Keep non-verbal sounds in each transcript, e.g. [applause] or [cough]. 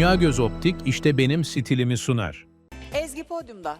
Dünya Göz Optik işte benim stilimi sunar. Ezgi podyumda.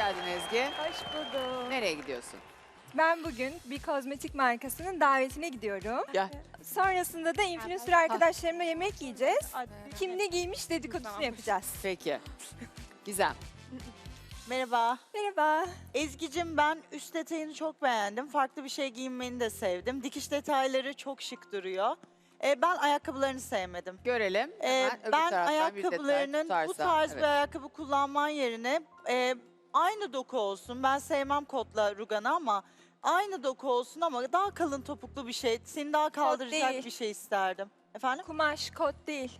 Geldin Ezgi. Hoş buldum. Nereye gidiyorsun? Ben bugün bir kozmetik markasının davetine gidiyorum. Gel. Sonrasında da influencer arkadaşlarımla yemek yiyeceğiz. Kim ne giymiş dedikodusunu yapacağız. Peki. Gizem. Merhaba. Merhaba. Ezgi'cim ben üst detayını çok beğendim. Farklı bir şey giyinmeni de sevdim. Dikiş detayları çok şık duruyor. Ee, ben ayakkabılarını sevmedim. Görelim. Ee, Hemen öbür ben taraftan bir detay ayakkabılarının bu tutarsa. tarz Evet. bir ayakkabı kullanman yerine e, aynı doku olsun. Ben sevmem kotla ruganı ama aynı doku olsun ama daha kalın topuklu bir şey. Seni daha kaldıracak değil. bir şey isterdim. Efendim? Kumaş, kot değil.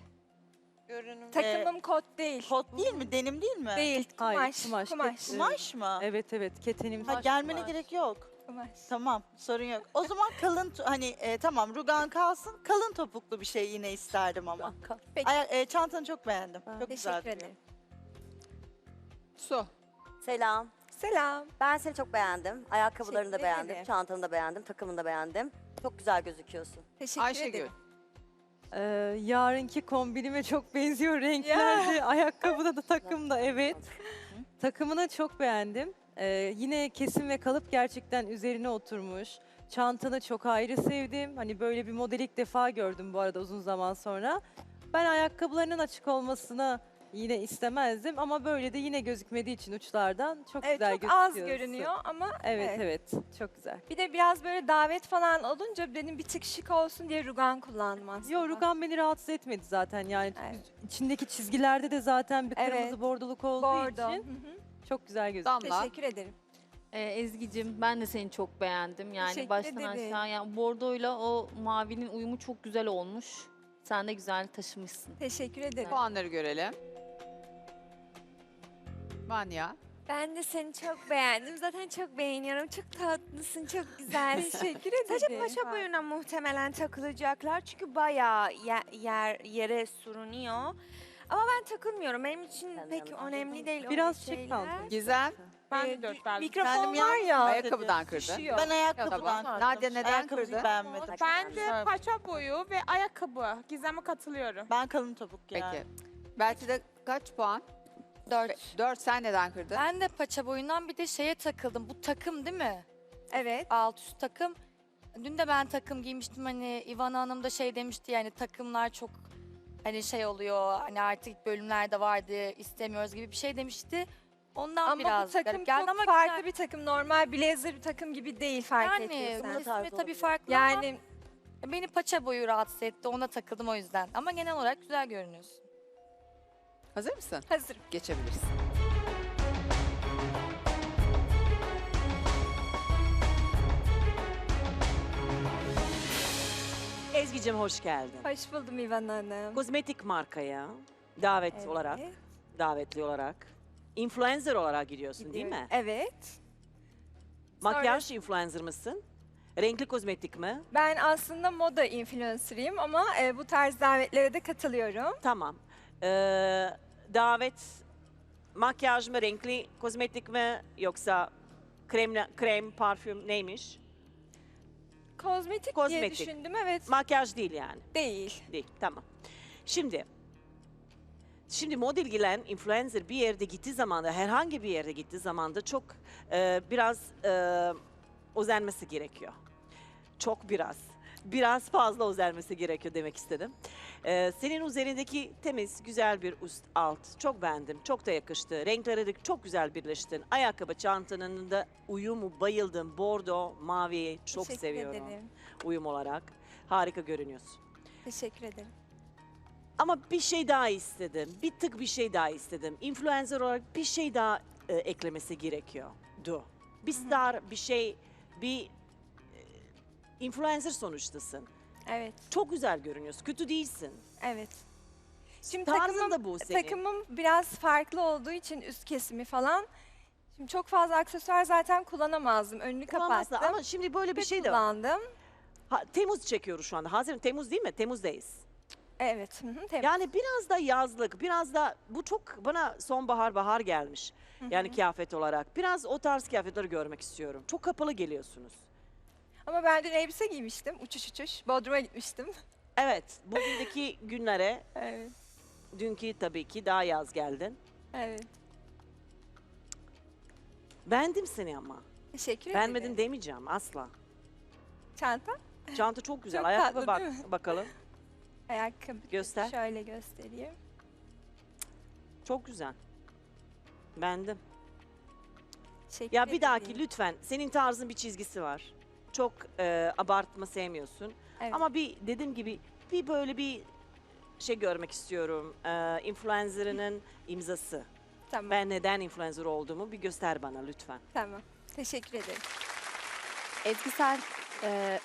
Görünüm. Takımım kot değil. kot değil mi? Denim değil mi? Değil, Hayır, kumaş. kumaş, Kumaş. Kumaş mı? Evet evet ketenimiz. Ha, gelmene gerek yok. kumaş. Tamam sorun yok. O zaman kalın to- hani e, tamam rugan kalsın kalın topuklu bir şey yine isterdim ama. Peki. Aya- e, çantanı çok beğendim. Çok güzel. Teşekkür ederim. Su. Selam. Selam. Ben seni çok beğendim. Ayakkabılarını da Teşekkür beğendim. ederim. Çantanı da beğendim. Takımını da beğendim. Çok güzel gözüküyorsun. Teşekkür Ayşegül. ederim. Ee, yarınki kombinime çok benziyor renklerde. [laughs] Ayakkabıda da takımda evet. Takımını çok beğendim. Ee, yine kesim ve kalıp gerçekten üzerine oturmuş. Çantanı çok ayrı sevdim. Hani böyle bir model ilk defa gördüm bu arada uzun zaman sonra. Ben ayakkabılarının açık olmasını yine istemezdim ama böyle de yine gözükmediği için uçlardan çok Evet, güzel çok az gözüküyorsun. görünüyor ama Evet evet çok güzel. Bir de biraz böyle davet falan olunca benim bir tık şık olsun diye rugan kullandım aslında. Yo rugan beni rahatsız etmedi zaten yani Evet. içindeki çizgilerde de zaten bir kırmızı Evet. bordoluk olduğu Bordo. için Hı hı. çok güzel gözüküyor. Damla. Teşekkür ederim. Ee, Ezgi'cim ben de seni çok beğendim. Yani Teşekkür baştan ederim. aşağı yani bordoyla o mavinin uyumu çok güzel olmuş. Sen de güzel taşımışsın. Teşekkür ederim. Puanları görelim. Manya. Ben de seni çok beğendim. Zaten çok beğeniyorum. Çok tatlısın, çok güzelsin. [laughs] Teşekkür Sadece ederim. paşa boyuna muhtemelen takılacaklar. Çünkü bayağı ye- yer yere sürünüyor. Ama ben takılmıyorum. Benim için Ben de pek önemli değil o Biraz şeyler. çek kaldı. Gizem. Ben Ee, de mikrofon Kendim var ya. Ayakkabıdan kırdı. Ben ayakkabıdan Tamam. Nadia neden Ayakkabıyı kırdı? beğenmedim. Ben de paça boyu ve ayakkabı. Gizem'e katılıyorum. Ben kalın topuk yani. Peki. Belki de kaç puan? Dört. Dört. Sen neden kırdın? Ben de paça boyundan bir de şeye takıldım. Bu takım değil mi? Evet. Alt üst takım. Dün de ben takım giymiştim hani Ivana Hanım da şey demişti yani takımlar çok hani şey oluyor hani artık bölümlerde vardı istemiyoruz gibi bir şey demişti. Ondan Ama biraz bu takım garip geldi çok ama farklı güzel. bir takım. Normal blazer bir takım gibi değil fark yani ettiysen. bunun ismi tabii farklı ama Yani beni paça boyu rahatsız etti ona takıldım o yüzden. Ama genel olarak güzel görünüyorsun. Hazır mısın? hazırım. Geçebilirsin. Ezgi'cim hoş geldin. Hoş buldum İvan Hanım. Kozmetik markaya davet Evet. olarak, davetli olarak, influencer olarak gidiyorsun değil mi? Evet. Makyaj influencer mısın? Renkli kozmetik mi? Ben aslında moda influencer'ıyım ama e, bu tarz davetlere de katılıyorum. Tamam. Ee, davet makyaj mı, renkli kozmetik mi yoksa krem, krem, parfüm neymiş? Kozmetik, diye Kozmetik. düşündüm. Evet. Makyaj değil yani. değil. Değil. Tamam. Şimdi Şimdi model gelen influencer bir yerde gittiği zaman da herhangi bir yerde gittiği zaman da çok e, biraz e, özenmesi gerekiyor. Çok biraz. Biraz fazla özelmesi gerekiyor demek istedim. Ee, senin üzerindeki temiz, güzel bir üst alt. Çok beğendim. Çok da yakıştı. Renkleri de çok güzel birleştin. Ayakkabı, çantanın da uyumu bayıldım. Bordo, maviyi çok Teşekkür seviyorum ederim. uyum olarak. Harika görünüyorsun. Teşekkür ederim. Ama bir şey daha istedim. Bir tık bir şey daha istedim. Influencer olarak bir şey daha e, eklemesi gerekiyor. Du. Bir star, bir şey, bir influencer sonuçtasın. Evet, Çok güzel görünüyorsun. Kötü değilsin. evet. Şimdi Tarzın takımım, da bu senin. takımım biraz farklı olduğu için üst kesimi falan. Şimdi çok fazla aksesuar zaten kullanamazdım. Önünü kapattım. Ama şimdi böyle bir şey de var. kullandım. Ha, Temmuz çekiyoruz şu anda. Haziran, Temmuz değil mi? Temmuz'dayız. Evet. Hı Yani biraz da yazlık, biraz da bu çok bana sonbahar bahar gelmiş. Yani kıyafet olarak. Biraz o tarz kıyafetleri görmek istiyorum. Çok kapalı geliyorsunuz. Ama ben dün elbise giymiştim. Uçuş uçuş. Bodrum'a gitmiştim. Evet, bugündeki günlere, [laughs] Evet. dünkü tabii ki daha yaz geldin. Evet. Beğendim seni ama. Teşekkür Beğenmedin ederim. demeyeceğim asla. Çanta, Çanta çok güzel. Çok Ayakkabı tatlı, bak değil bakalım. [laughs] ayakkabı. Göster. Şöyle göstereyim. Çok güzel. Beğendim. Teşekkür Ya bir dahaki ederim. lütfen senin tarzın bir çizgisi var. Çok e, abartma sevmiyorsun. Evet. Ama bir dediğim gibi bir böyle bir şey görmek istiyorum. E, influencer'ının imzası. Tamam, Ben neden influencer olduğumu bir göster bana lütfen. tamam. Teşekkür ederim. Ezgi sen e,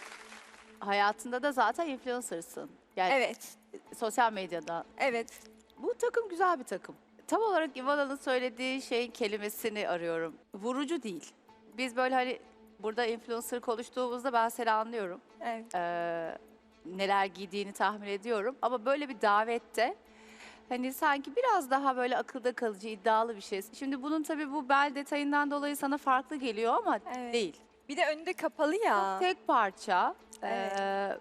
hayatında da zaten influencer'sın. Yani Evet, sosyal medyada. evet. Bu takım güzel bir takım. Tam olarak Ivana'nın söylediği şey kelimesini arıyorum. Vurucu değil. Biz böyle hani burada influencer konuştuğumuzda ben seni anlıyorum. Evet. Ee, neler giydiğini tahmin ediyorum. Ama böyle bir davette hani sanki biraz daha böyle akılda kalıcı, iddialı bir şey. Şimdi bunun tabii bu bel detayından dolayı sana farklı geliyor ama Evet. değil. Bir de önünde kapalı ya. Tek parça Evet. ee,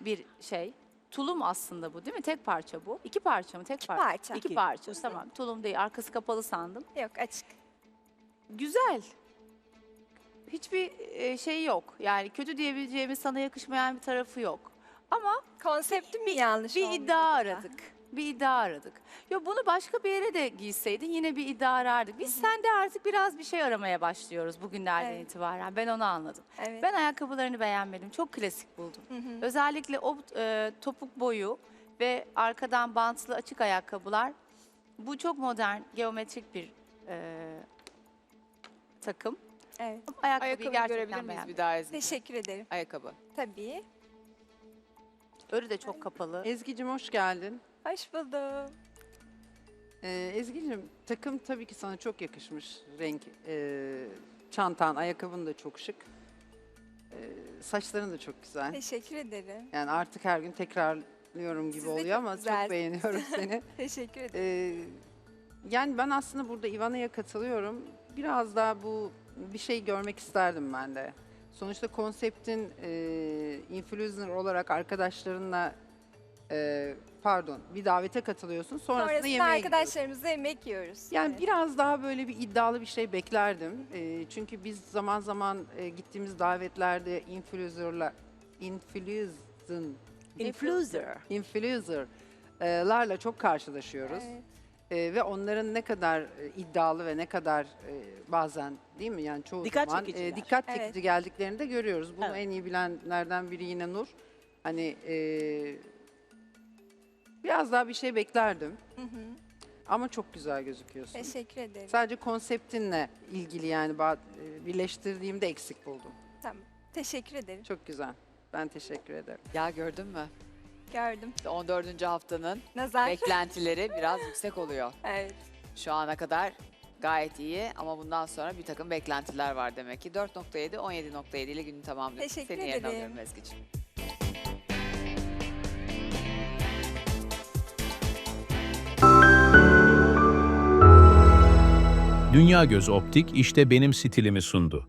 bir şey. Tulum aslında bu değil mi? Tek parça bu. İki parça mı? Tek İki parça. parça. İki İki. parça. Tamam. Tulum değil. Arkası kapalı sandım. Yok açık. Güzel. Hiçbir e, şey yok. Yani kötü diyebileceğimiz sana yakışmayan bir tarafı yok. Ama Konseptim mi yanlış bir olmuş iddia acaba? aradık. Bir iddia aradık. Yo bunu başka bir yere de giyseydin yine bir iddia arardık. Biz sende artık biraz bir şey aramaya başlıyoruz bugünlerden Evet. itibaren. Ben onu anladım. Evet. Ben ayakkabılarını beğenmedim. Çok klasik buldum. Hı hı. Özellikle o e, topuk boyu ve arkadan bantlı açık ayakkabılar. Bu çok modern, geometrik bir e, takım. Evet. Ayakkabıyı Ayakkabı gerçekten görebilir miyiz beğendim. bir daha Ezgi? Teşekkür ederim. Ayakkabı. Tabii. Örü de çok kapalı. Ezgi'cim hoş geldin. Hoş buldum. Ee, Ezgi'cim takım tabii ki sana çok yakışmış. Renk, ee, çantan, ayakkabın da çok şık. Ee, saçların da çok güzel. Teşekkür ederim. Yani artık her gün tekrarlıyorum gibi Siz de oluyor çok ama çok güzelsiniz. beğeniyorum [laughs] seni. Teşekkür ederim. Ee, yani ben aslında burada Ivana'ya katılıyorum. Biraz daha bu bir şey görmek isterdim ben de. Sonuçta konseptin e, influencer olarak arkadaşlarınla e, pardon bir davete katılıyorsun. Sonrasında, Sonrasında yemeğe gidiyorsun. arkadaşlarımızla yemek yiyoruz. Yani Evet. biraz daha böyle bir iddialı bir şey beklerdim. E, çünkü biz zaman zaman e, gittiğimiz davetlerde influencer'la influencer Influencer. influencer'larla çok karşılaşıyoruz. Evet. Ee, ve onların ne kadar e, iddialı ve ne kadar e, bazen değil mi yani çoğu Dikkat zaman çekiciler. dikkat Evet. çekici geldiklerini de görüyoruz. Bunu Evet. en iyi bilenlerden biri yine Nur. Hani e, biraz daha bir şey beklerdim Hı hı. ama çok güzel gözüküyorsun. Teşekkür ederim. Sadece konseptinle ilgili yani ba- e, birleştirdiğimde eksik buldum. Tamam. Teşekkür ederim. Çok güzel. Ben teşekkür ederim. Ya gördün mü? Gördüm. İşte 14. haftanın Nazar. beklentileri biraz yüksek oluyor. evet. Şu ana kadar gayet iyi ama bundan sonra bir takım beklentiler var demek ki. 4.7, 17.7 ile günü tamamlıyorsun. Teşekkür Seni yerine ederim. alıyorum Ezgi'ciğim. Dünya Göz Optik işte benim stilimi sundu.